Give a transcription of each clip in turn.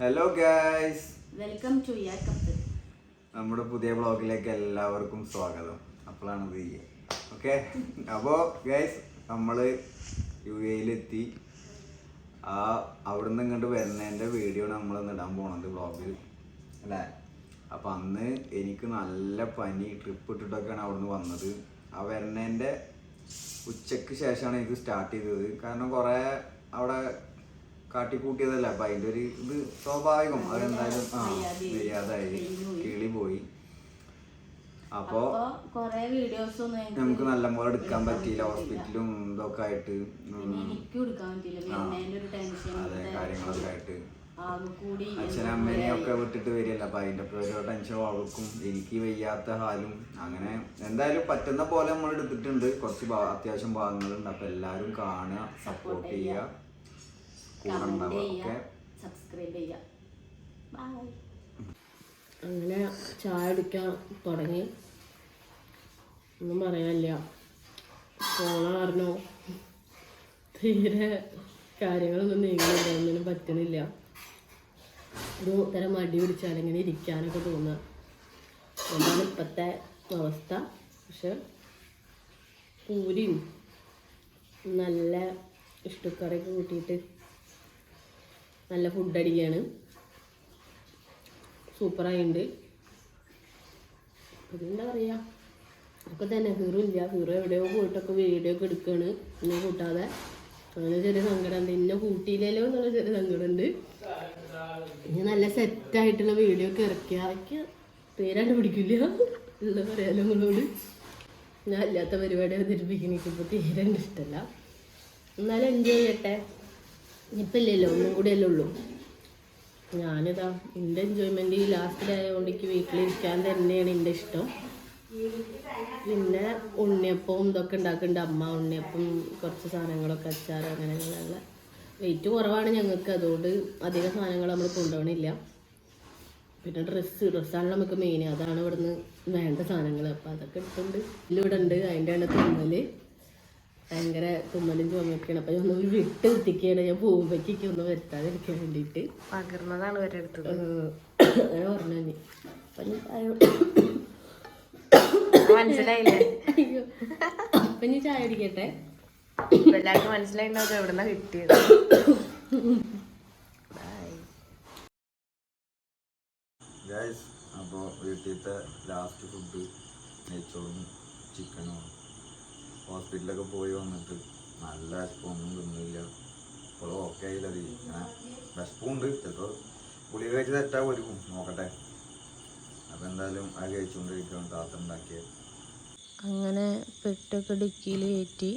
Hello guys welcome to cup നമ്മുടെ പുതിയ ബ്ലോഗിലേക്ക് എല്ലാവർക്കും സ്വാഗതം. അപ്പോഴാണ് ഇത് ഓക്കെ അപ്പോൾ ഗൈസ് നമ്മൾ യു എയിലെത്തി ആ അവിടുന്ന് ഇങ്ങോട്ട് വരുന്നതിന്റെ വീഡിയോ നമ്മൾ ഇടാൻ പോണത് ബ്ലോഗിൽ അല്ലേ? അപ്പം അന്ന് എനിക്ക് നല്ല പനി ട്രിപ്പ് ഇട്ടിട്ടൊക്കെയാണ് അവിടുന്ന് വന്നത്. ആ വരുന്നതിന്റെ ഉച്ചയ്ക്ക് ശേഷമാണ് എനിക്ക് സ്റ്റാർട്ട് ചെയ്തത്. കാരണം കുറേ അവിടെ കാട്ടിക്കൂട്ടിയതല്ല അപ്പൊ അതിന്റെ ഒരു ഇത് സ്വാഭാവികം. അതെന്തായാലും ആ വയ്യാതായി കിളി പോയി അപ്പൊ കൊറേ വീഡിയോസ് ഒന്നും നല്ല നമുക്ക് നല്ലപോലെ എടുക്കാൻ പറ്റിയില്ല. ഹോസ്പിറ്റലും ഇതൊക്കെ ആയിട്ട്. അതെ കാര്യങ്ങളൊക്കെ ആയിട്ട്. ആകെ കൂടി അച്ഛനും അമ്മേനെയും ഒക്കെ വിട്ടിട്ട് വരികയല്ല? അപ്പൊ അതിന്റെ ഒക്കെ ഓരോ ടെൻഷനും അവൾക്കും. എനിക്ക് വയ്യാത്ത ഹാലും. അങ്ങനെ എന്തായാലും പറ്റുന്ന പോലെ നമ്മൾ എടുത്തിട്ടുണ്ട്. കുറച്ച് അത്യാവശ്യം ഭാഗങ്ങളുണ്ട്. അപ്പൊ എല്ലാരും കാണുക സപ്പോർട്ട് ചെയ്യുക. കൂടെ കമന്റ് ഉണ്ടാവുക ചെയ്യുക സബ്സ്ക്രൈബ് ചെയ്യുക ബൈ. അങ്ങനെ ചായ കുടിക്കാൻ തുടങ്ങി. ഒന്നും പറയാനില്ല പോണ കാരണോ തീരെ കാര്യങ്ങളൊന്നും നീങ്ങുന്നില്ല ഒന്നിനും പറ്റണില്ല. ഒരു തരം മടി പിടിച്ചാൽ ഇങ്ങനെ ഇരിക്കാനൊക്കെ തോന്നുക. എന്താണ് ഇപ്പോഴത്തെ അവസ്ഥ. പക്ഷെ പൂരിയും നല്ല ഇഷ്ടക്കറിയൊക്കെ കൂട്ടിയിട്ട് നല്ല ഫുഡ് അടിക്കുകയാണ് സൂപ്പറായിട്ടുണ്ട് പിന്നെന്താ പറയുക ഒക്കെ തന്നെ ഹീറോ ഇല്ല. ഹീറോ എവിടെയോ പോയിട്ടൊക്കെ വീഡിയോ ഒക്കെ എടുക്കുകയാണ് എന്നെ കൂട്ടാതെ. അങ്ങനെ ചെറിയ സങ്കടമുണ്ട് എന്നെ കൂട്ടിയില്ലല്ലോ എന്നുള്ള ചെറിയ സങ്കടമുണ്ട് ഇനി നല്ല സെറ്റായിട്ടുള്ള വീഡിയോ ഒക്കെ ഇറക്കി. എനിക്ക് പേരാണ്ട് പിടിക്കില്ല ഉള്ള പറയാലോ നിങ്ങളോട് ഞാൻ അല്ലാത്ത പരിപാടി അവതരിപ്പിക്കുന്ന എനിക്കിപ്പോൾ തീരെ ഇഷ്ടമല്ല എന്നാലും എൻജോയ് ചെയ്യട്ടെ. ഇപ്പം ഇല്ലല്ലോ ഒന്നും കൂടെ അല്ലേ ഉള്ളൂ ഞാനിതാ എന്റെ എൻജോയ്മെന്റ് ഈ ലാസ്റ്റ് ആയതുകൊണ്ട് എനിക്ക് വീട്ടിലിരിക്കാൻ തന്നെയാണ് എന്റെ ഇഷ്ടം. പിന്നെ ഉണ്ണിയപ്പവും ഇതൊക്കെ ഉണ്ടാക്കുന്നുണ്ട്. അമ്മ ഉണ്ണിയപ്പം കുറച്ച് സാധനങ്ങളൊക്കെ അച്ചാർ അങ്ങനെയുള്ള വെയിറ്റ് കുറവാണ് ഞങ്ങൾക്ക്. അതുകൊണ്ട് അധിക സാധനങ്ങൾ നമ്മൾ കൊണ്ടുപോകണില്ല. പിന്നെ ഡ്രസ്സ് ഡ്രസ്സാണ് നമുക്ക് മെയിൻ അതാണ് ഇവിടുന്ന് വേണ്ട സാധനങ്ങൾ. അപ്പോൾ അതൊക്കെ എടുത്തുകൊണ്ട് ഇതിലിവിടെ ഉണ്ട്. അതിന്റെ ആണ് തുമ്മൽ ഭയങ്കര തുമ്മലും ചുമയൊക്കെയാണ്. അപ്പം ഒന്ന് വിട്ട് എത്തിക്കുകയാണ് ഞാൻ പോകുമ്പോഴേക്ക് ഒന്ന് വരുത്താതിരിക്കാൻ വേണ്ടിയിട്ട് പകർന്നതാണ് വരെ എടുത്തത് അങ്ങനെ പറഞ്ഞു ഞാൻ അപ്പം മനസ്സിലായില്ലേ? അയ്യോ. അപ്പം ചായ അടിക്കട്ടെ എല്ലാവർക്കും മനസ്സിലായിട്ടുണ്ടാവും എവിടെന്നാ കിട്ടിയത്. അപ്പോൾ വീട്ടിലത്തെ ലാസ്റ്റ് ഫുഡ് നെയ്ച്ചോറും ചിക്കനും ഹോസ്പിറ്റലൊക്കെ പോയി വന്നിട്ട് നല്ല വിശപ്പൊന്നും തിന്നില്ല. ഇപ്പോഴും ഓക്കെ ആയില്ല അത്. ഇങ്ങനെ വിശപ്പുണ്ട്. ചിലപ്പോൾ ഗുളിക കഴിച്ച് തെറ്റാ ഒരുക്കും നോക്കട്ടെ. അപ്പം എന്തായാലും അത് കഴിച്ചുകൊണ്ടിരിക്കണം താത്ത ഉണ്ടാക്കിയത് അങ്ങനെ പെട്ടൊക്കെ ഡിക്കിയിൽ കയറ്റി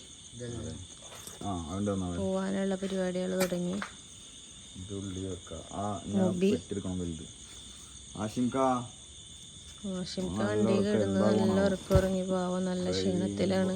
പോവാനുള്ള പരിപാടികൾ തുടങ്ങി. ആശിംക. വണ്ടി കിടന്ന് നല്ല ഉറക്കം ഉറങ്ങി. പാവം നല്ല ക്ഷീണത്തിലാണ്.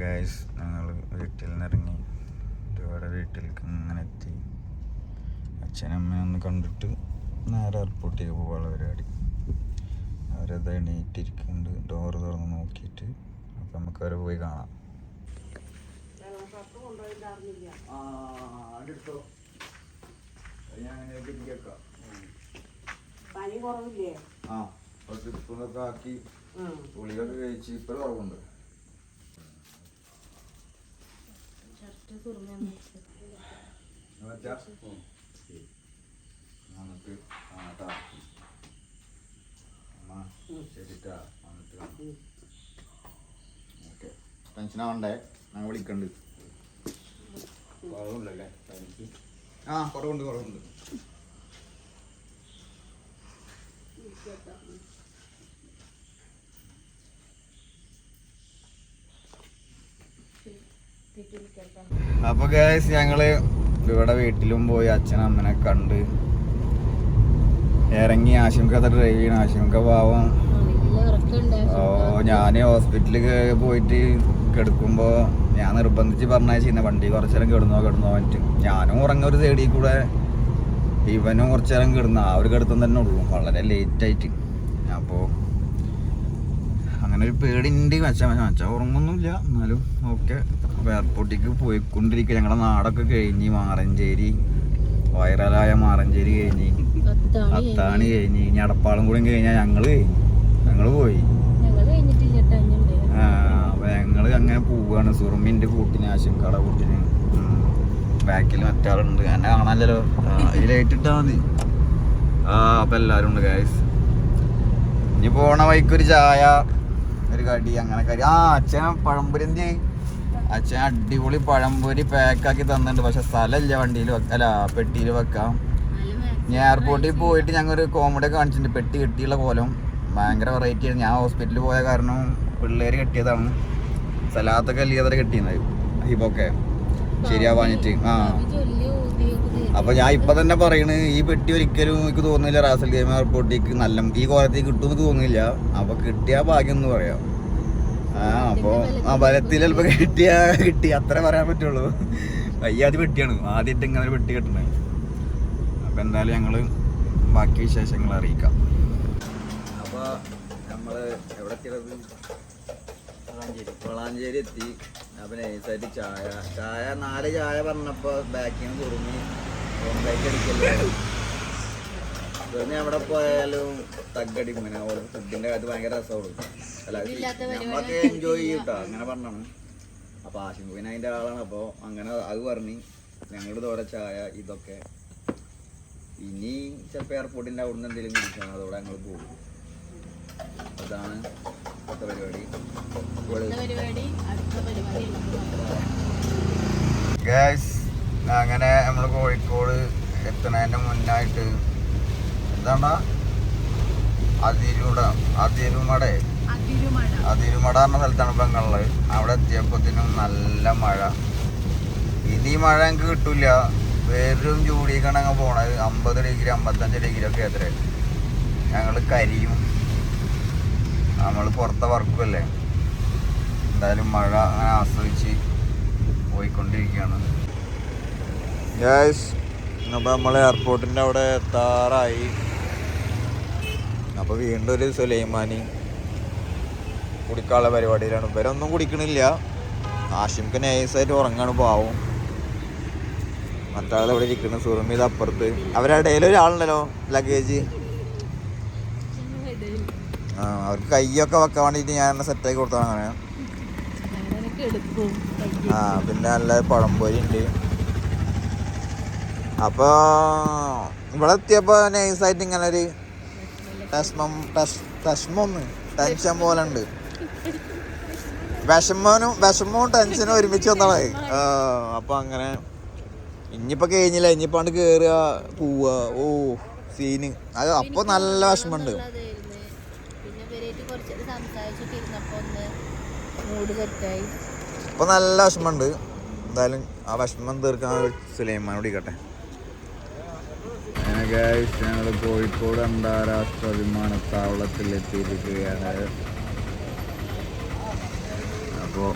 ഗൈസ് ഞങ്ങൾ വീട്ടിൽ നിന്നിറങ്ങി ഒരുപാട് വീട്ടിലേക്ക് ഇങ്ങനെ എത്തി. അച്ഛനമ്മയെ ഒന്ന് കണ്ടിട്ട് നേരെ എയർപോർട്ടിലേക്ക് പോകാനുള്ള പരിപാടി. അവരത് എണീറ്റിരിക്കുന്നുണ്ട്. ഡോറ് തുറന്ന് നോക്കിയിട്ട് അപ്പം നമുക്ക് അവരെ പോയി കാണാം. പനി കുറവില്ലേ? ആ കുറച്ച് ഉപ്പൊക്കെ ആക്കി ഗുളികയൊക്കെ കഴിച്ച് ഇപ്പൊ കുറവുണ്ട്. നമുക്ക് കാണാട്ടാ അമ്മ ശരിട്ടാ. വന്നിട്ട് കാണാം. ഓക്കെ. ടെൻഷൻ ആവണ്ടേ? ഞാൻ വിളിക്കണ്ട്. കുറവുണ്ടല്ലേ? ആ കുറവുണ്ട് കുറവുണ്ട്. അപ്പൊ ഗായസ് ഞങ്ങൾ ഇവിടെ വീട്ടിലും പോയി അച്ഛനും അമ്മനെ കണ്ട് ഇറങ്ങി. ആശങ്ക ഡ്രൈവ് ചെയ്യണം. ആശങ്ക പാവം ഓ ഞാൻ ഹോസ്പിറ്റലിൽ പോയിട്ട് കിടക്കുമ്പോ ഞാൻ നിർബന്ധിച്ച് പറഞ്ഞയച്ചിരുന്ന വണ്ടി കുറച്ചേരം കിടന്നോ കിടന്നോ പറഞ്ഞിട്ട്. ഞാനും ഉറങ്ങ ഒരു സൈഡിൽ കൂടെ. ഇവനും കുറച്ചേരം കിടന്ന ആ ഒരു കിടത്തം തന്നെ ഉള്ളൂ. വളരെ ലേറ്റ് ആയിട്ട്. അപ്പോൾ അങ്ങനെ ഒരു പേടിണ്ട്. മച്ച മച്ച ഉറങ്ങൊന്നുമില്ല എന്നാലും ഓക്കെ അപ്പോൾ എയർപോർട്ടിലേക്ക് പോയിക്കൊണ്ടിരിക്കുക ഞങ്ങളുടെ നാടൊക്കെ കഴിഞ്ഞ്. മാറഞ്ചേരി വൈറലായ മാറഞ്ചേരി കഴിഞ്ഞ്. അത്താണ് കഴിഞ്ഞ്. ഇനി അടപ്പാളം കൂടി കഴിഞ്ഞാൽ ഞങ്ങൾ കഴിഞ്ഞ്. ഞങ്ങൾ പോയി. ഞങ്ങൾ കഴിഞ്ഞിട്ടില്ല ആ, അപ്പൊ ഞങ്ങൾ അങ്ങനെ പോവുകയാണ് സുറുമിന്റെ കൂട്ടിന് ആശുക്കട കൂട്ടിന്. ബാക്കിൽ മറ്റാളുണ്ട്. എന്നെ കാണാനല്ലോ ഇട്ടാ മതി. അപ്പൊ എല്ലാരും ഉണ്ട് ഗൈസ് ഇനി പോണ വഴിക്ക് ഒരു ചായ ഒരു കടി അങ്ങനെ കടി. ആ അച്ഛൻ പഴംപൊരി എന്ത്? അച്ഛൻ അടിപൊളി പഴംപൊരി പാക്കാക്കി തന്നിട്ടുണ്ട്. പക്ഷെ സ്ഥലമില്ല വണ്ടിയിൽ അല്ല പെട്ടിയിൽ വെക്കാം. ഞാൻ എയർപോർട്ടിൽ പോയിട്ട് ഞങ്ങൾ ഒരു കോമഡി കാണിച്ചിട്ടുണ്ട്. പെട്ടി കിട്ടിയുള്ള കോലം. ഭയങ്കര വെറൈറ്റി ആണ്. ഞാൻ ഹോസ്പിറ്റലിൽ പോയ കാരണം പിള്ളേർ കെട്ടിയതാണ്. സലാത്തൊക്കെ അല്ലിയതര കെട്ടിയിരുന്നത് ഇപ്പൊക്കെ ശരിയാവാഞ്ഞിട്ട്. ആ. അപ്പൊ ഞാൻ ഇപ്പൊ തന്നെ പറയണ് ഈ പെട്ടി ഒരിക്കലും എനിക്ക് തോന്നുന്നില്ല റാസൽ ഗെയിം എയർപോർട്ടിലേക്ക് നല്ല ഈ കോലത്തേക്ക് കിട്ടും എന്ന് തോന്നുന്നില്ല. അപ്പൊ കിട്ടിയ ഭാഗ്യം എന്ന് പറയാം. ആ അപ്പൊ ആ ബലത്തിൽ ചിലപ്പോ കിട്ടിയ കിട്ടി. അത്ര പറയാൻ പറ്റുള്ളൂ. വയ്യാതി പെട്ടിയാണ്. ആദ്യമായിട്ട് ഇങ്ങനെ ഒരു പെട്ടി കിട്ടണേ. അപ്പൊ എന്തായാലും ഞങ്ങൾ ബാക്കി വിശേഷങ്ങൾ അറിയിക്കാം. അപ്പൊ നമ്മൾ എവിടെ എത്തിയത്? വളാഞ്ചേരി എത്തി. അപ്പൊ നൈസായിട്ട് ചായ. ചായ നാല് ചായ പറഞ്ഞപ്പോ ബാക്കിൽ നിന്ന് കുറുമി. ഓംലേറ്റ് അടിക്കല്ലേ വെറുതെ എവിടെ പോയാലും തഗ്ഗടി ഇങ്ങനെ ഓരോ ഫുഡിന്റെ കാര്യത്തിൽ ഭയങ്കര രസമുള്ളൂ അല്ല നമ്മളൊക്കെ എൻജോയ് ചെയ്യും കേട്ടോ അങ്ങനെ പറഞ്ഞാണ് അപ്പൊ ആശിം അതിന്റെ ആളാണ്. അപ്പൊ അങ്ങനെ അത് പറഞ്ഞ് ഞങ്ങളുടെ തോടെ ചായ ഇതൊക്കെ. ഇനി ചിലപ്പോ എയർപോർട്ടിന്റെ അവിടുന്ന് എന്തെങ്കിലും കുടിക്കണം. അതോടെ ഞങ്ങൾ പോകും. അതാണ് അടുത്ത പരിപാടി ഗ്യാസ് അങ്ങനെ നമ്മൾ കോഴിക്കോട് എത്തണതിന്റെ മുന്നായിട്ട് എന്താണ് അതിരൂട അതിരുമട. അതിരുമട. എന്ന സ്ഥലത്താണ് ഇപ്പൊ ഞങ്ങളുള്ളത് അവിടെ എത്തിയപ്പോഴത്തേനും നല്ല മഴ. ഇനി മഴ ഞങ്ങൾക്ക് കിട്ടൂല. വെറും അങ്ങ് പോണത്. അമ്പത് ഡിഗ്രി അമ്പത്തഞ്ച് ഡിഗ്രി ഒക്കെ എത്ര ഞങ്ങൾ കരിയും നമ്മൾ പുറത്തെ വർക്കുമല്ലേ? എന്തായാലും മഴ അങ്ങനെ ആസ്വദിച്ച് പോയിക്കൊണ്ടിരിക്കുകയാണ്. ഗ്യാസ് അപ്പോൾ നമ്മൾ എയർപോർട്ടിന്റെ അവിടെ എത്താറായി. അപ്പോൾ വീണ്ടും ഒരു സുലൈമാനി കുടിക്കാനുള്ള പരിപാടിയിലാണ്. ഇവരൊന്നും കുടിക്കണില്ല. ആഷിംക്ക് നൈസായിട്ട് ഉറങ്ങാണ് പാവം. മറ്റാൾ ഇവിടെ ഇരിക്കുന്നു സുറമീത് അപ്പുറത്ത്. അവരുടെ ഇടയിൽ ഒരാളുണ്ടല്ലോ ലഗേജ് അവർക്ക് കൈയൊക്കെ വെക്കാൻ വേണ്ടിയിട്ട് ഞാൻ എന്നെ സെറ്റാക്കി കൊടുത്താണ് അങ്ങനെ. ആ പിന്നെ നല്ല പഴംപൊരി ഉണ്ട്. അപ്പൊ ഇവിടെ എത്തിയപ്പോ നൈസായിട്ട് ഇങ്ങനെ ഒരു ടസ് ടെൻഷൻ പോലെ ഉണ്ട്. വിഷമനും വിഷമവും ടെൻഷനും ഒരുമിച്ച് വന്നാണ് അപ്പൊ അങ്ങനെ ഇനിയിപ്പോ കഴിഞ്ഞില്ല. ഇനിയിപ്പോ അങ്ങോട്ട് കേറുക പോവുക. ഓ സീന് അത് അപ്പൊ നല്ല വിഷമമുണ്ട് പിന്നെ ഇവരായിട്ട് കുറച്ച് സംസാരിച്ചിട്ട് ഇരുന്നപ്പോ ഒന്ന് മൂഡ് സെറ്റായി. ഇപ്പൊ നല്ല വിഷമമുണ്ട്. എന്തായാലും ആ വിഷമം തീർക്കാൻ സുലൈമാനോട് ഇരിക്കട്ടെ. ഞങ്ങൾ കോഴിക്കോട് അന്താരാഷ്ട്ര വിമാനത്താവളത്തിൽ എത്തിയിരിക്കുകയാണ്. അപ്പോൾ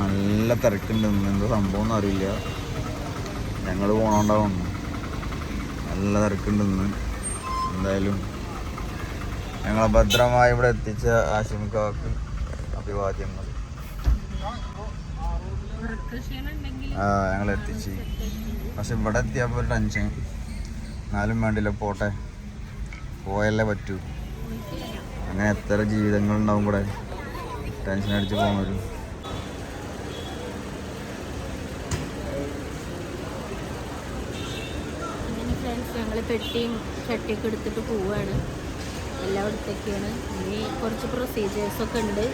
നല്ല തിരക്കുണ്ട്. ഇന്ന് എന്താ സംഭവം ഒന്നും അറിയില്ല. ഞങ്ങൾ പോണോണ്ടാവും. നല്ല തിരക്കുണ്ട് ഇന്ന്. എന്തായാലും ഞങ്ങളെ ഭദ്രമായി ഇവിടെ എത്തിച്ച ആശംകാക്ക് അഭിവാദ്യങ്ങൾ ആ ഞങ്ങൾ എത്തിച്ച്. പക്ഷെ ഇവിടെ എത്തിയപ്പോൾ ടെൻഷൻ എന്നാലും വേണ്ടില്ല പോട്ടെ. പോയല്ലേ പറ്റൂ. അങ്ങനെ എത്ര ജീവിതങ്ങളുണ്ടാവും ഇവിടെ. ടെൻഷൻ അടിച്ച് പോകാൻ വരും ഞങ്ങൾ പെട്ടിയും ചട്ടിയൊക്കെ എടുത്തിട്ട് പോവാണ്. എല്ലാം എടുത്തൊക്കെയാണ്. ഇനി കുറച്ച് പ്രൊസീജിയേഴ്സൊക്കെ ഉണ്ട്.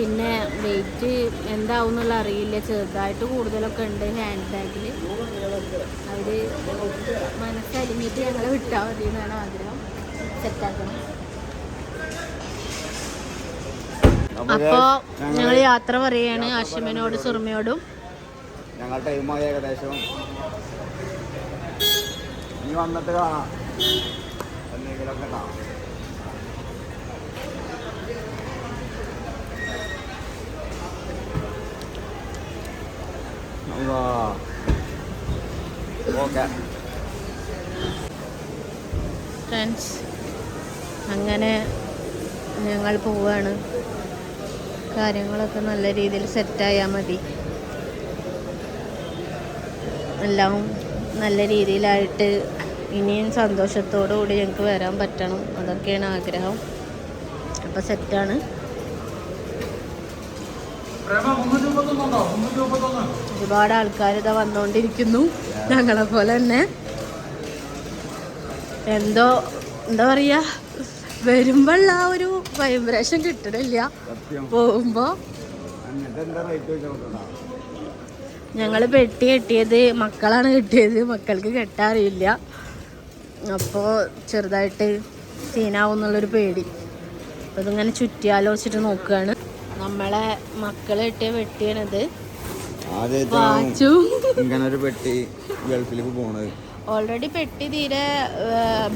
പിന്നെ വെയിറ്റ് എന്താവും എന്നുള്ള അറിയില്ല. ചെറുതായിട്ട് കൂടുതലൊക്കെ ഉണ്ട് ഹാൻഡ് ബാഗിൽ അവർ മനസ്സലിഞ്ഞിട്ട് ഞങ്ങളെ വിട്ടാൽ മതി എന്നാണ് ആഗ്രഹം. സെറ്റാക്കണം അപ്പോ ഞങ്ങൾ യാത്ര പറയാണ് അശ്വമനോട് സുറുമയോടും ഞങ്ങൾ ടൈമായി ഏകദേശം. ഇനി വന്നിട്ട് കാണാം. എന്തെങ്കിലുമൊക്കെ കാണാം. ഓക്കെ ഫ്രണ്ട്സ് അങ്ങനെ ഞങ്ങൾ പോവാണ്. കാര്യങ്ങളൊക്കെ നല്ല രീതിയിൽ സെറ്റായാൽ മതി. എല്ലാം നല്ല രീതിയിലായിട്ട് ഇനിയും സന്തോഷത്തോടു കൂടി ഞങ്ങൾക്ക് വരാൻ പറ്റണം. അതൊക്കെയാണ് ആഗ്രഹം. അപ്പോൾ സെറ്റാണ് ഒരുപാട് ആൾക്കാർ ഇതാ വന്നുകൊണ്ടിരിക്കുന്നു ഞങ്ങളെ പോലെ തന്നെ. എന്തോ എന്താ പറയാ? വരുമ്പോള്ള ആ ഒരു വൈബ്രേഷൻ കിട്ടണില്ല. പോകുമ്പോ ഞങ്ങൾ ഞങ്ങൾ പെട്ടി കെട്ടിയത് മക്കളാണ് കെട്ടിയത്. മക്കൾക്ക് കെട്ടാറിയില്ല അപ്പോൾ ചെറുതായിട്ട് സീനാവും എന്നുള്ളൊരു പേടി. അപ്പോൾ ഇതിങ്ങനെ ചുറ്റി ആലോചിച്ചിട്ട് നോക്കുകയാണ് നമ്മളെ മക്കളെ കെട്ടിയ വെട്ടിയാണിത്. ഇങ്ങനെ ഒരു പെട്ടി ഗൾഫിലേക്ക് പോണത്. ഓൾറെഡി പെട്ടി തീരെ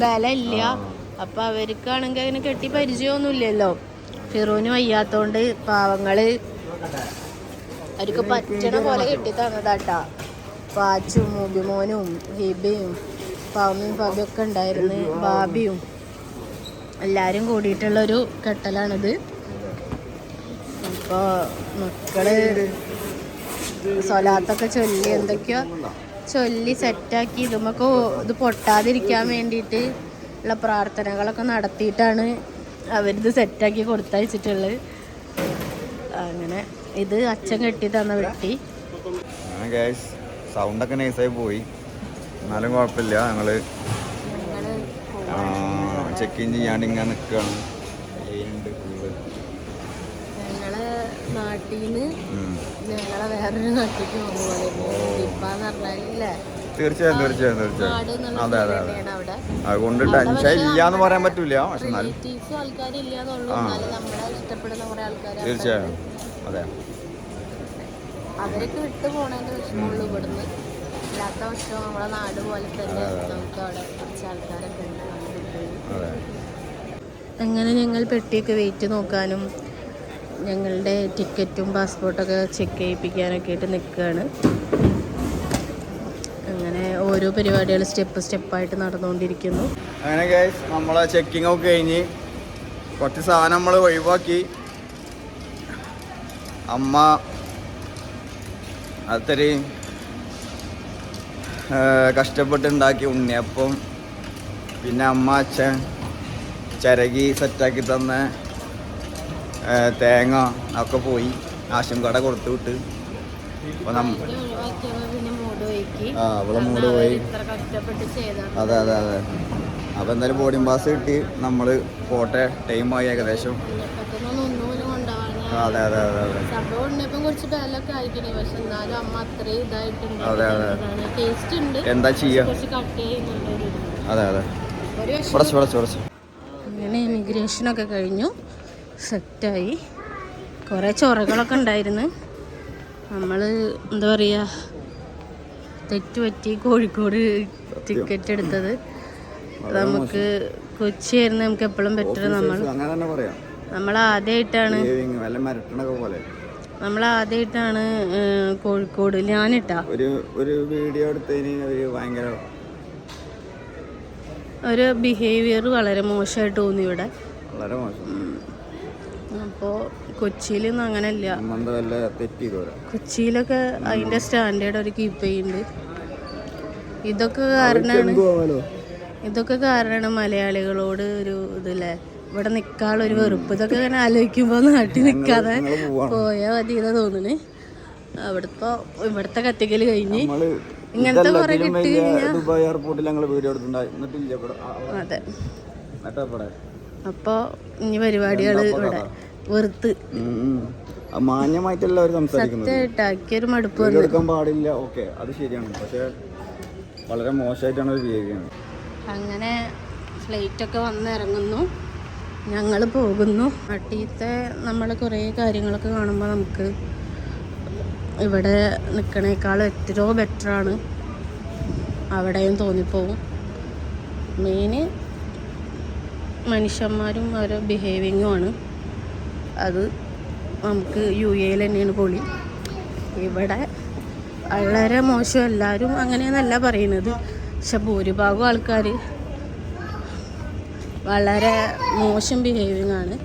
ബല ഇല്ല അപ്പൊ അവർക്കാണെങ്കിൽ അങ്ങനെ കെട്ടി പരിചയമൊന്നുമില്ലല്ലോ. ഫിറൂന് വയ്യാത്തോണ്ട് പാവങ്ങൾ അവർക്ക് പറ്റണ പോലെ കെട്ടി തന്നതാട്ടാ പാച്ചും മുബിമോനും ഹിബിയും പാവമ്മയും പാബിയും ഒക്കെ ഉണ്ടായിരുന്നു ബാബിയും എല്ലാരും കൂടിയിട്ടുള്ള ഒരു കെട്ടലാണിത്. അപ്പോൾ മക്കൾ സ്വലാത്തൊക്കെ ചൊല്ലി എന്തൊക്കെയോ ചൊല്ലി സെറ്റാക്കി ഇതുമൊക്കെ ഇത് പൊട്ടാതിരിക്കാൻ വേണ്ടിയിട്ട് ഉള്ള പ്രാർത്ഥനകളൊക്കെ നടത്തിയിട്ടാണ് അവരിത് സെറ്റാക്കി കൊടുത്തയച്ചിട്ടുള്ളത്. അങ്ങനെ ഇത് അച്ഛൻ കെട്ടി തന്ന വെട്ടി സൗണ്ടൊക്കെ നൈസായി പോയി. എന്നാലും കുഴപ്പമില്ല. ഞങ്ങൾ ചെക്ക് ഇൻ ചെയ്യാണ്ട് ഇങ്ങനെ നിൽക്കുകയാണ് ഉണ്ട് ഫുള്ള് ഞങ്ങളെ നാട്ടിൽ നിന്ന് ഞങ്ങളെ വേറൊരു നാട്ടിലേക്ക് പോകുമ്പോൾ ഇപ്പാന്ന് പറഞ്ഞാലേ തീർച്ചയായും തീർച്ചയായും തീർച്ചയായും. അതെ അതെ അതെ. അതുകൊണ്ട് ടെൻഷൻ ഇല്ല എന്ന് പറയാൻ പറ്റൂല. പക്ഷെ തീർച്ചയായും. അതെ. അവരൊക്കെ വിട്ടു പോണതിന്റെ വിഷമമുള്ളൂ. ഇവിടുന്ന് ഇല്ലാത്ത വർഷം നമ്മളെ നാട് പോലെ തന്നെ നമുക്ക് അവിടെ കുറച്ച് ആൾക്കാരൊക്കെ ഉണ്ട്. അതെ. അങ്ങനെ ഞങ്ങൾ പെട്ടിയൊക്കെ വെയിറ്റ് നോക്കാനും ഞങ്ങളുടെ ടിക്കറ്റും പാസ്പോർട്ടൊക്കെ ചെക്ക് ചെയ്യിപ്പിക്കാനൊക്കെ ആയിട്ട് നിൽക്കുകയാണ്. അങ്ങനെ ഓരോ പരിപാടികൾ സ്റ്റെപ്പ് സ്റ്റെപ്പായിട്ട് നടന്നുകൊണ്ടിരിക്കുന്നു. അങ്ങനെ ഗൈസ് നമ്മളെ ചെക്കിംഗ് ഒക്കെ കഴിഞ്ഞ് കുറച്ച് സാധനം നമ്മൾ ഒഴിവാക്കി. അമ്മ അത്രയും കഷ്ടപ്പെട്ടുണ്ടാക്കി ഉണ്ണിയപ്പം പിന്നെ അമ്മ അച്ഛൻ ചിരകി സെറ്റാക്കി തന്ന തേങ്ങ ഒക്കെ പോയി ആശം കട കൊടുത്തു വിട്ട്. ആ അവളെ മൂട് പോയി. അതെ അതെ അതെ. അപ്പോൾ എന്തായാലും ബോർഡിംഗ് പാസ് കിട്ടി. നമ്മൾ പോട്ടെ. ടൈമായി ഏകദേശം. ഉണ്ണിയപ്പത്തിനൊന്നും ഒന്നുപോലും കൊണ്ടുപോകാൻ അതെ അതെ അതെ അതെ. അതെ, അതെ. ടേസ്റ്റ് ഉണ്ട്. എന്താ ചെയ്യാ. അതെ അതെ. കുറച്ച് കുറച്ച് കുറച്ച്. അങ്ങനെ ഇമിഗ്രേഷനൊക്കെ കഴിഞ്ഞു. സെറ്റായി. കുറേ ചൊറകളൊക്കെ ഉണ്ടായിരുന്നു. നമ്മൾ എന്താ പറയുക തെറ്റുപറ്റി കോഴിക്കോട് ടിക്കറ്റ് എടുത്തത്. നമുക്ക് കൊച്ചിയായിരുന്നു നമുക്ക് എപ്പോഴും ബെറ്റർ നമ്മൾ നമ്മൾ ആദ്യമായിട്ടാണ് നമ്മൾ ആദ്യമായിട്ടാണ് കോഴിക്കോട് ഞാനിട്ടാ. ഒരു വീഡിയോ ഭയങ്കര ഒരു ബിഹേവിയർ വളരെ മോശമായിട്ട് തോന്നി ഇവിടെ. വളരെ മോശം. അപ്പോൾ കൊച്ചിയിലൊന്നും അങ്ങനെയല്ല വരാം കൊച്ചിയിലൊക്കെ അതിന്റെ സ്റ്റാൻഡേർഡ് അവർ കീപ്പ് ചെയ്യുന്നുണ്ട് ഇതൊക്കെ കാരണമാണ് ഇതൊക്കെ കാരണമാണ് മലയാളികളോട് ഒരു ഇതില്ലേ? ഇവിടെ നിൽക്കാനുള്ള ഒരു വെറുപ്പ്. ഇതൊക്കെ ഇങ്ങനെ ആലോചിക്കുമ്പോൾ നാട്ടിൽ നിൽക്കാതെ പോയാൽ മതി എന്ന് തോന്നുന്നു അവിടുത്തെ ഇവിടുത്തെ കത്തിക്കൽ കഴിഞ്ഞ് ഇങ്ങനത്തെ കുറെ കിട്ടി ദുബായ് എയർപോർട്ടിൽ ഞങ്ങൾ വീഡിയോ അതെ. അപ്പോൾ ഇനി പരിപാടികൾ ഇവിടെ. വെറുത്ത്. മാന്യമായിട്ടല്ല അവർ സംസാരിക്കുന്നത്. മടുപ്പ് എടുക്കാൻ പാടില്ല. ഓക്കെ അത് ശരിയാണ്. പക്ഷേ വളരെ മോശമായിട്ടാണ് അവർ ബിഹേവ് ചെയ്യുന്നത്. അങ്ങനെ ഫ്ലൈറ്റൊക്കെ വന്ന് ഇറങ്ങുന്നു. ഞങ്ങൾ പോകുന്നു. അട്ടീത്തെ നമ്മൾ കുറേ കാര്യങ്ങളൊക്കെ കാണുമ്പോൾ നമുക്ക് ഇവിടെ നിൽക്കണേക്കാളും എത്രയോ ബെറ്ററാണ് അവിടെയും തോന്നിപ്പോവും. മെയിന് മനുഷ്യന്മാരും അവരുടെ ബിഹേവിങ്ങുമാണ് അത് നമുക്ക് യു എയിൽ തന്നെയാണ് പൊളി. ഇവിടെ വളരെ മോശം എല്ലാവരും അങ്ങനെയെന്നല്ല പറയുന്നത്. പക്ഷെ ഭൂരിഭാഗം ആൾക്കാർ വളരെ മോശം ബിഹേവിങ് ആണ്.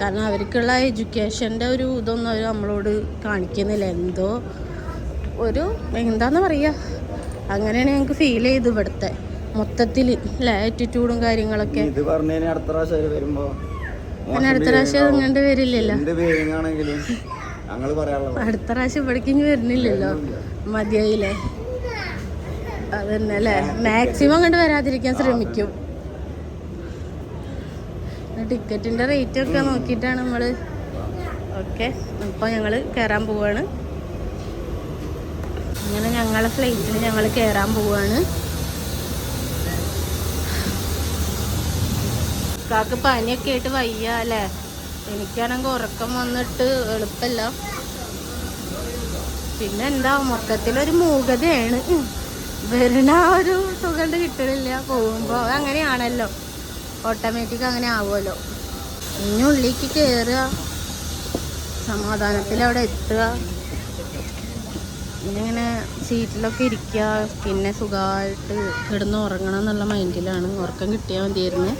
കാരണം അവർക്കുള്ള എഡ്യൂക്കേഷന്റെ ഒരു ഇതൊന്നും അവർ നമ്മളോട് കാണിക്കുന്നില്ല. എന്തോ ഒരു എന്താന്ന് പറയുക അങ്ങനെയാണ് ഞങ്ങൾക്ക് ഫീൽ ചെയ്ത് ഇവിടുത്തെ മൊത്തത്തിൽ അല്ലേ ആറ്റിറ്റ്യൂഡും കാര്യങ്ങളൊക്കെ. ഇത് പറഞ്ഞു അടുത്ത പ്രാവശ്യം വരുമ്പോൾ വരുമ്പോ പിന്നെ അടുത്ത പ്രാവശ്യം ഇങ്ങോട്ട് വരില്ലല്ലോ. അടുത്ത പ്രാവശ്യം ഇവിടേക്ക് വരുന്നില്ലല്ലോ. മതിയായില്ലേ? അതന്നെ അല്ലേ മാക്സിമം കണ്ട് വരാതിരിക്കാൻ ശ്രമിക്കും. ടിക്കറ്റിന്റെ റേറ്റ് ഒക്കെ നോക്കിയിട്ടാണ് നമ്മൾ ഓക്കെ അപ്പോൾ ഞങ്ങൾ കയറാൻ പോവാണ്. അങ്ങനെ ഞങ്ങളെ ഫ്ലൈറ്റിൽ ഞങ്ങൾ കയറാൻ പോവാണ്. കാക്ക് പനിയൊക്കെ ആയിട്ട് വയ്യ അല്ലേ? എനിക്കാണെങ്കിൽ ഉറക്കം വന്നിട്ട് എളുപ്പമല്ല പിന്നെ എന്താ മൊത്തത്തിലൊരു മൂകതയാണ്. വരണ ഒരു സുഖം കിട്ടണില്ല. പോകുമ്പോൾ അങ്ങനെയാണല്ലോ. ഓട്ടോമാറ്റിക് അങ്ങനെ ആവുമല്ലോ. ഇനി ഉള്ളിക്ക് കയറുക സമാധാനത്തിൽ അവിടെ എത്തുക. ഇങ്ങനെ സീറ്റിലൊക്കെ ഇരിക്കുക. പിന്നെ സുഖമായിട്ട് കിടന്ന് ഉറങ്ങണം എന്നുള്ള മൈൻഡിലാണ് ഉറക്കം കിട്ടിയാൽ മതിയായിരുന്നു.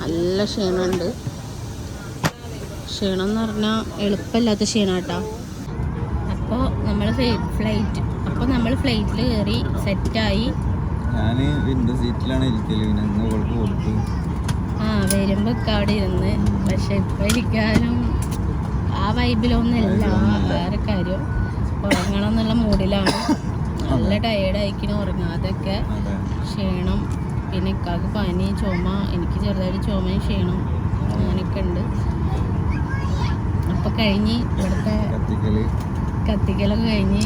നല്ല ക്ഷീണമുണ്ട്. ക്ഷീണം എന്ന് പറഞ്ഞാൽ എളുപ്പമില്ലാത്ത ക്ഷീണം കേട്ടോ അപ്പോൾ നമ്മൾ ഫ്ലൈറ്റ് അപ്പോൾ നമ്മൾ ഫ്ലൈറ്റിൽ കയറി സെറ്റായി ഞാൻ വിൻഡോ സീറ്റിലാണ് ഇരിക്കൽ. പിന്നെ ഇന്ന് ഇവൾക്ക് കൊടുത്തു. ആ വരുമ്പോൾ ഒക്കെ അവിടെ ഇരുന്ന്. പക്ഷെ ഇപ്പം ഇരിക്കാനും ആ വൈബിലൊന്നുമില്ല വേറെ കാര്യം. ഉറങ്ങണം എന്നുള്ള മൂഡിലാണ് നല്ല ടയേർഡായിക്കണം ഉറങ്ങാതൊക്കെ ക്ഷീണം പിന്നെ ഇക്കാക്ക് പനി ചുമ എനിക്ക് ചെറുതായിട്ട് ചുമയും ക്ഷീണം അങ്ങനെയൊക്കെ ഉണ്ട്. അപ്പൊ കഴിഞ്ഞ് ഇവിടുത്തെ കത്തിക്കൽ. കത്തിക്കലൊക്കെ കഴിഞ്ഞ്.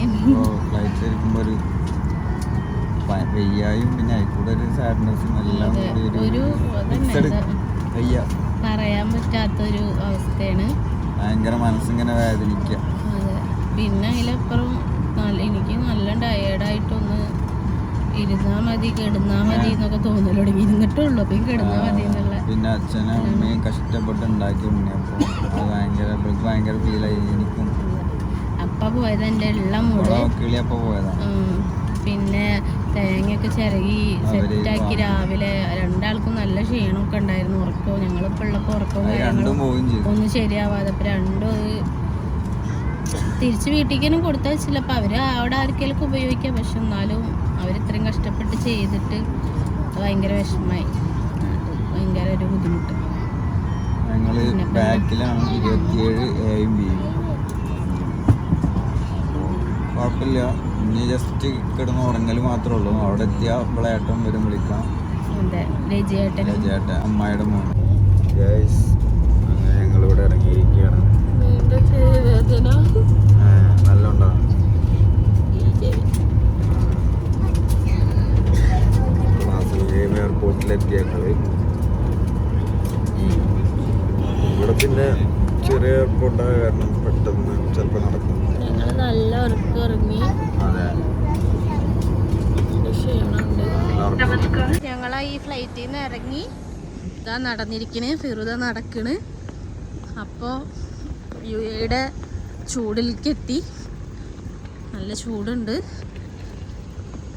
വെയ്യായും പിന്നെ ഒരു സാഡ്നെസ്സും എല്ലാം ഒരു പറയാൻ പറ്റാത്തൊരു അവസ്ഥയാണ്. ഭയങ്കര മനസ്സിങ്ങനെ വേദനിക്കുക പിന്നെ അതിലപ്പുറം നല്ല ഇരുന്നാ മതി കിടന്നാ മതി എന്നൊക്കെ തോന്നൽ തുടങ്ങി. ഇരുന്നിട്ടുള്ളൂ അപ്പൊ കിടന്നാ മതി എന്നുള്ള. പിന്നെ അച്ഛനും അമ്മയും കഷ്ടപ്പെട്ട് ഉണ്ടാക്കി ഭയങ്കര ഭയങ്കര ഫീലായി എനിക്കും. അപ്പ പോയത് എന്റെ ഉള്ള മൂട്. പിന്നെ തേങ്ങയൊക്കെ ചിരകി സെറ്റാക്കി രാവിലെ രണ്ടാൾക്കും നല്ല ക്ഷീണമൊക്കെ ഉണ്ടായിരുന്നു ഉറക്കവും. ഞങ്ങളിപ്പോൾ ഉള്ളപ്പോൾ ഉറക്കവും കാര്യങ്ങളും ഒന്നും ശരിയാവാതെ അപ്പം രണ്ടും അത് തിരിച്ച് വീട്ടിലേക്കും കൊടുത്താൽ ചിലപ്പോൾ അവർ അവിടെ ആർക്കെങ്കിലും ഉപയോഗിക്കാം. പക്ഷെ എന്നാലും അവർ ഇത്രയും കഷ്ടപ്പെട്ട് ചെയ്തിട്ട് അത് ഭയങ്കര വിഷമമായി. ഭയങ്കര ഒരു ബുദ്ധിമുട്ട്. ഞങ്ങൾ ബാക്കിലാണ് ഇരുപത്തിയേഴ് എയും ബിയും കുഴപ്പമില്ല. ഇനി ജസ്റ്റ് കിടന്ന് ഉറങ്ങൽ മാത്രമേ ഉള്ളൂ. അവിടെ എത്തിയ വിളയാട്ടം വരും വിളിക്കാം. രജയേട്ടൻ. അമ്മായിയുടെ മോൻ. അങ്ങനെ ഞങ്ങളിവിടെ ഇറങ്ങിയിരിക്കുകയാണ്. വേദന നല്ല ഉണ്ടാവും മാസൽഗേം എയർപോർട്ടിലെത്തി ഞങ്ങൾ ഇവിടെ പിന്നെ ചെറിയ എയർപോർട്ടായ കാരണം പെട്ടെന്ന് ചിലപ്പോൾ നടക്കും. ഞങ്ങൾ നല്ല ഉറക്കം ഉറങ്ങി. അതെ. ഞങ്ങൾ ഈ ഫ്ലൈറ്റിൽ നിന്ന് ഇറങ്ങി ഇതാ നടന്നിരിക്കണ്. ഫിറുത നടക്കണ്. അപ്പോ യു എയുടെ ചൂടിലേക്ക് എത്തി നല്ല ചൂടുണ്ട്.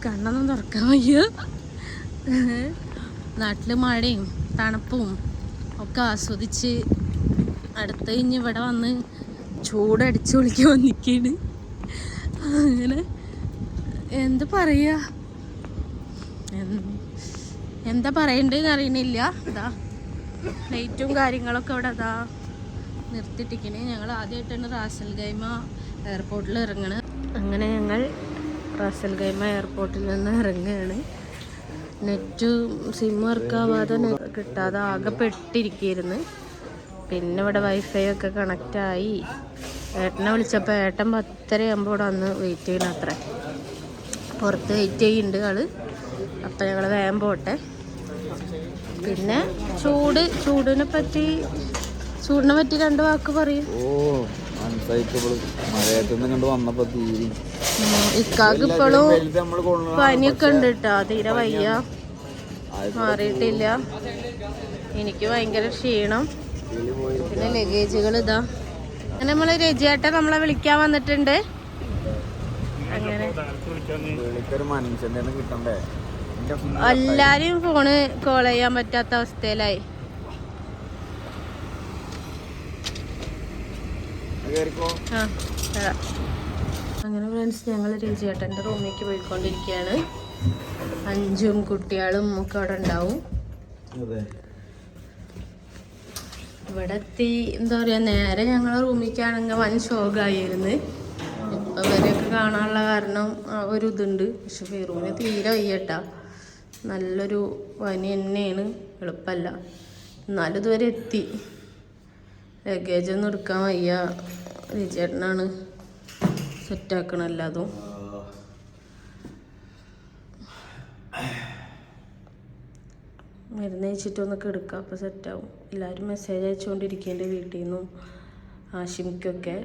കണ്ണൊന്നും തുറക്കാൻ വയ്യ. നാട്ടിൽ മഴയും തണുപ്പും ഒക്കെ ആസ്വദിച്ച് അടുത്ത് കഴിഞ്ഞ് ഇവിടെ വന്ന് ചൂടടിച്ച് വിളിക്കാൻ വന്നിക്കാണ് അങ്ങനെ എന്ത് പറയുക എന്ത് പറയണ്ടെന്ന് അറിയണില്ല. ഇതാ ലൈറ്റും കാര്യങ്ങളൊക്കെ ഇവിടെ അതാ നിർത്തിയിട്ടിക്കണേ ഞങ്ങൾ ആദ്യമായിട്ടാണ് റാസൽ ഗൈമ എയർപോർട്ടിൽ ഇറങ്ങണത് അങ്ങനെ ഞങ്ങൾ റാസൽ ഗൈമ എയർപോർട്ടിൽ നിന്ന് ഇറങ്ങുകയാണ് നെറ്റ് സിം വർക്കാവാതെ കിട്ടാതെ ആകെ പെട്ടിരിക്കുകയായിരുന്നു പിന്നെ ഇവിടെ വൈഫൈ ഒക്കെ കണക്റ്റായി. ഏട്ടനെ വിളിച്ചപ്പോൾ ഏട്ടൻ പത്തര ആകുമ്പോൾ ഇവിടെ വന്ന് വെയിറ്റ് ചെയ്യണം അത്ര. പുറത്ത് വെയിറ്റ് ചെയ്യുന്നുണ്ട് ആൾ. അപ്പം ഞങ്ങൾ വേഗം പോട്ടെ. പിന്നെ ചൂട് ചൂടിനെ പറ്റി ചൂടിനെ പറ്റി രണ്ട് വാക്ക് പറയും. ഓ മഴയത്തുനിന്ന് കണ്ട് വന്നപ്പോൾ തീരി ഇക്കാക്ക് ഇപ്പോഴും പനിയൊക്കെ ഉണ്ട് കേട്ടോ തീരെ വയ്യ. മാറിയിട്ടില്ല. എനിക്ക് ഭയങ്കര ക്ഷീണം. പിന്നെ ലഗേജുകൾ ഇതാ. അങ്ങനെ നമ്മൾ രജിയേട്ട നമ്മളെ വിളിക്കാൻ വന്നിട്ടുണ്ട്. അങ്ങനെ. എല്ലാരും ഫോണ് കോൾ ചെയ്യാൻ പറ്റാത്ത അവസ്ഥയിലായി. ആ. അങ്ങനെ ഫ്രണ്ട്സ് ഞങ്ങൾ രജിയേട്ടന്റെ റൂമിലേക്ക് പോയിക്കൊണ്ടിരിക്കുകയാണ് അഞ്ചും കുട്ടികളും ഒക്കെ അവിടെ ഉണ്ടാവും. ഇവിടെ എത്തി എന്താ പറയുക നേരെ ഞങ്ങളെ റൂമിലേക്കാണെങ്കിൽ വൻ ശോകമായിരുന്നു അവരെയൊക്കെ കാണാനുള്ള കാരണം ഒരിതുണ്ട് ഒരു ഇതുണ്ട്. പക്ഷെ ഫിറൂന് തീരെ വയ്യട്ടാ. നല്ലൊരു പനി തന്നെയാണ്. എളുപ്പമല്ല എന്നാലും ഇതുവരെ എത്തി. ലഗേജൊന്നും എടുക്കാൻ വയ്യ. റിചേട്ടനാണ് സെറ്റാക്കണം എല്ലാതും മരുന്ന് കഴിച്ചിട്ടൊന്നൊക്കെ എടുക്കാം. അപ്പോൾ സെറ്റാവും എല്ലാവരും മെസ്സേജ് അയച്ചുകൊണ്ടിരിക്കേണ്ട വീട്ടിൽ നിന്നും ആശിമിക്കൊക്കെ.